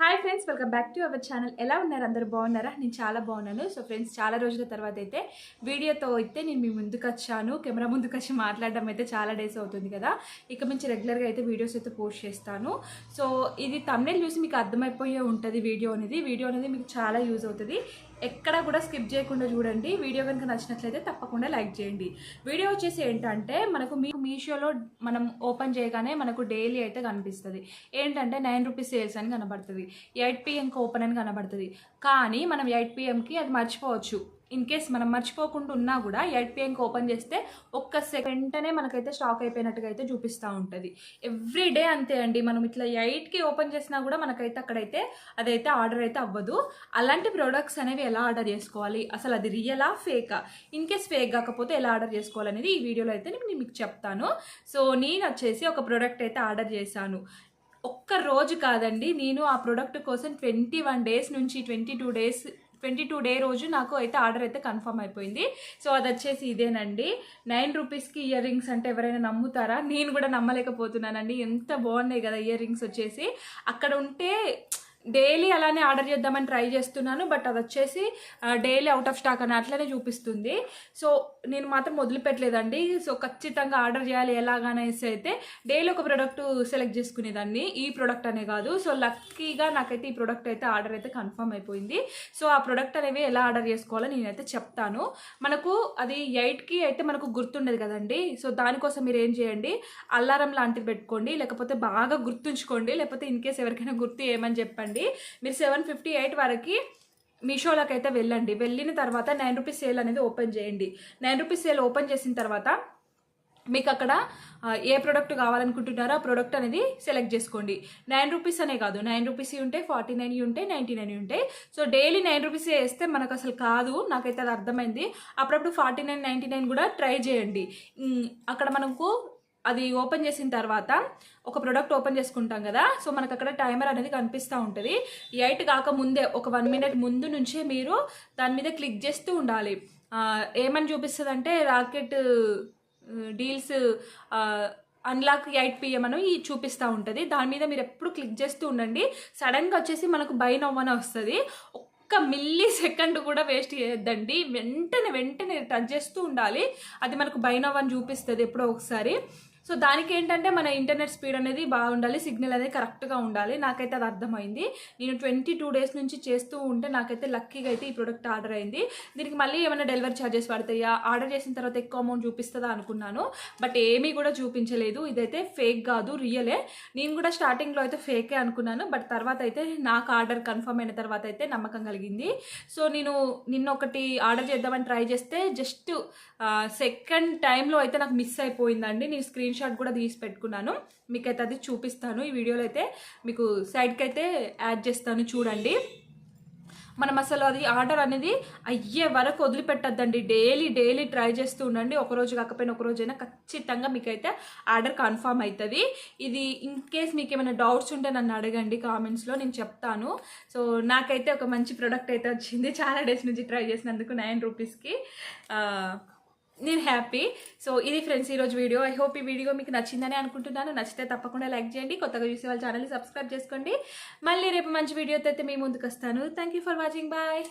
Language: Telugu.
Hi friends welcome back to our channel ఎలా ఉన్నారు? అందరు బాగున్నారా? నేను చాలా బాగున్నాను. సో ఫ్రెండ్స్ చాలా రోజుల తర్వాత అయితే వీడియోతో అయితే నేను మీ ముందుకు వచ్చాను. కెమెరా ముందుకు వచ్చి మాట్లాడడం అయితే చాలా డేస్ అవుతుంది కదా. ఇక నుంచి రెగ్యులర్గా అయితే వీడియోస్ అయితే పోస్ట్ చేస్తాను. సో ఇది తమిళ చూసి మీకు అర్థమైపోయే ఉంటుంది వీడియో అనేది. వీడియో అనేది మీకు చాలా యూజ్ అవుతుంది. ఎక్కడ కూడా స్కిప్ చేయకుండా చూడండి. వీడియో కనుక నచ్చినట్లయితే తప్పకుండా లైక్ చేయండి. వీడియో వచ్చేసి ఏంటంటే మనకు మీకు మీషోలో మనం ఓపెన్ చేయగానే మనకు డైలీ అయితే కనిపిస్తుంది. ఏంటంటే నైన్ రూపీస్ సేల్స్ అని కనబడుతుంది. ఎయిట్ పిఎంకి ఓపెన్ అని కనబడుతుంది. కానీ మనం ఎయిట్ పిఎంకి అది మర్చిపోవచ్చు. ఇన్ కేస్ మనం మర్చిపోకుండా ఉన్నా కూడా ఎయిట్ పిఎంకి ఓపెన్ చేస్తే ఒక్క సెకండ్ వెంటనే మనకైతే స్టాక్ అయిపోయినట్టుగా అయితే చూపిస్తూ ఉంటుంది. ఎవ్రీ డే అంతే అండి. మనం ఇట్లా ఎయిట్కి ఓపెన్ చేసినా కూడా మనకైతే అక్కడైతే అదైతే ఆర్డర్ అయితే అవ్వదు. అలాంటి ప్రోడక్ట్స్ అనేవి ఎలా ఆర్డర్ చేసుకోవాలి? అసలు అది రియలా ఫేకా? ఇన్ కేస్ ఫేక్ కాకపోతే ఎలా ఆర్డర్ చేసుకోవాలనేది ఈ వీడియోలో అయితే నేను మీకు చెప్తాను. సో నేను వచ్చేసి ఒక ప్రోడక్ట్ అయితే ఆర్డర్ చేశాను. ఒక్క రోజు కాదండి. నేను ఆ ప్రోడక్ట్ కోసం ట్వంటీ వన్ డేస్ నుంచి twenty two days twenty two day రోజు నాకు అయితే ఆర్డర్ అయితే కన్ఫర్మ్ అయిపోయింది. సో అది వచ్చేసి ఇదేనండి. నైన్ రూపీస్కి ఇయర్ రింగ్స్ అంటే ఎవరైనా నమ్ముతారా? నేను కూడా నమ్మలేకపోతున్నానండి. ఎంత బాగున్నాయి కదా ఇయర్ రింగ్స్ వచ్చేసి. అక్కడ ఉంటే డైలీ అలానే ఆర్డర్ చేద్దామని ట్రై చేస్తున్నాను బట్ అది వచ్చేసి డైలీ అవుట్ ఆఫ్ స్టాక్ అని అట్లనే చూపిస్తుంది. సో నేను మాత్రం వదిలిపెట్టలేదండి. సో ఖచ్చితంగా ఆర్డర్ చేయాలి ఎలాగనేసి అయితే డైలీ ఒక ప్రోడక్ట్ సెలెక్ట్ చేసుకునేదాన్ని. ఈ ప్రోడక్ట్ అనే కాదు. సో లక్కీగా నాకైతే ఈ ప్రోడక్ట్ అయితే ఆర్డర్ అయితే కన్ఫర్మ్ అయిపోయింది. సో ఆ ప్రోడక్ట్ అనేవి ఎలా ఆర్డర్ చేసుకోవాలో నేనైతే చెప్తాను. మనకు అది ఎయిట్కి అయితే మనకు గుర్తుండదు కదండి. సో దానికోసం మీరు ఏం చేయండి? అల్లారం లాంటిది పెట్టుకోండి లేకపోతే బాగా గుర్తుంచుకోండి లేకపోతే ఇన్ కేస్ ఎవరికైనా గుర్తు ఏమని చెప్పండి. మీరు సెవెన్ ఫిఫ్టీ ఎయిట్ వరకు మీషోలోకి అయితే వెళ్ళండి. వెళ్ళిన తర్వాత నైన్ రూపీస్ సేల్ అనేది ఓపెన్ చేయండి. నైన్ రూపీస్ సేల్ ఓపెన్ చేసిన తర్వాత మీకు అక్కడ ఏ ప్రోడక్ట్ కావాలనుకుంటున్నారో ఆ ప్రోడక్ట్ అనేది సెలెక్ట్ చేసుకోండి. నైన్ రూపీస్ అనే కాదు. నైన్ రూపీస్ ఉంటాయి ఫార్టీ నైన్ ఉంటాయి నైంటీ నైన్ ఉంటాయి. సో డైలీ నైన్ రూపీస్ వేస్తే మనకు అసలు కాదు. నాకైతే అది అర్థమైంది. అప్పుడప్పుడు ఫార్టీ నైన్ నైంటీ నైన్ కూడా ట్రై చేయండి. అక్కడ మనకు అది ఓపెన్ చేసిన తర్వాత ఒక ప్రోడక్ట్ ఓపెన్ చేసుకుంటాం కదా. సో మనకు అక్కడ టైమర్ అనేది కనిపిస్తూ ఉంటుంది. ఎయిట్ కాక ముందే ఒక వన్ మినిట్ ముందు నుంచే మీరు దాని మీద క్లిక్ చేస్తూ ఉండాలి. ఏమని చూపిస్తుంది అంటే rocket deals unlock eight PM అని ఈ చూపిస్తూ ఉంటుంది. దాని మీద మీరు ఎప్పుడు క్లిక్ చేస్తూ ఉండండి. సడన్గా వచ్చేసి మనకు బై నవ్వన వస్తుంది. ఒక్క మిల్లీ సెకండ్ కూడా వేస్ట్ చేయొద్దండి. వెంటనే వెంటనే టచ్ చేస్తూ ఉండాలి. అది మనకు బై నవ్ అని చూపిస్తుంది ఎప్పుడో ఒకసారి. సో దానికి ఏంటంటే మన ఇంటర్నెట్ స్పీడ్ అనేది బాగుండాలి సిగ్నల్ అనేది కరెక్ట్గా ఉండాలి. నాకైతే అది అర్థమైంది. నేను ట్వంటీ టూ డేస్ నుంచి చేస్తూ ఉంటే నాకైతే లక్కీగా అయితే ఈ ప్రోడక్ట్ ఆర్డర్ అయింది. దీనికి మళ్ళీ ఏమైనా డెలివరీ ఛార్జెస్ పడతాయా? ఆర్డర్ చేసిన తర్వాత ఎక్కువ అమౌంట్ చూపిస్తుందా అనుకున్నాను. బట్ ఏమీ కూడా చూపించలేదు. ఇదైతే ఫేక్ కాదు రియలే. నేను కూడా స్టార్టింగ్లో అయితే ఫేకే అనుకున్నాను. బట్ తర్వాత అయితే నాకు ఆర్డర్ కన్ఫర్మ్ అయిన తర్వాత అయితే నమ్మకం కలిగింది. సో నేను నిన్న ఒకటి ఆర్డర్ చేద్దామని ట్రై చేస్తే జస్ట్ సెకండ్ టైంలో అయితే నాకు మిస్ అయిపోయిందండి. నేను స్క్రీన్ షాట్ కూడా తీసి పెట్టుకున్నాను. మీకైతే అది చూపిస్తాను. ఈ వీడియోలో అయితే మీకు సైడ్కి అయితే యాడ్ చేస్తాను చూడండి. మనం అసలు అది ఆర్డర్ అనేది అయ్యే వరకు వదిలిపెట్టద్దండి. డైలీ డైలీ ట్రై చేస్తూ ఉండండి. ఒక రోజు కాకపోయినా ఒక రోజైనా ఖచ్చితంగా మీకైతే ఆర్డర్ కన్ఫర్మ్ అవుతుంది ఇది ఇన్ కేస్ మీకు ఏమైనా డౌట్స్ ఉంటే నన్ను అడగండి. కామెంట్స్లో నేను చెప్తాను. సో నాకైతే ఒక మంచి ప్రోడక్ట్ అయితే వచ్చింది. చాలా డేస్ నుంచి ట్రై చేసినందుకు నైన్ రూపీస్కి. నేను హ్యాపీ సో ఇది ఫ్రెండ్స్ ఈరోజు వీడియో ఐ హోప్ ఈ వీడియో మీకు నచ్చిందని అనుకుంటున్నాను. నచ్చితే తప్పకుండా లైక్ చేయండి. కొత్తగా చూసే వాళ్ళ ఛానల్ని సబ్స్క్రైబ్ చేసుకోండి. మళ్ళీ రేపు మంచి వీడియోతో అయితే మీ ముందుకు వస్తాను. Thank you for watching bye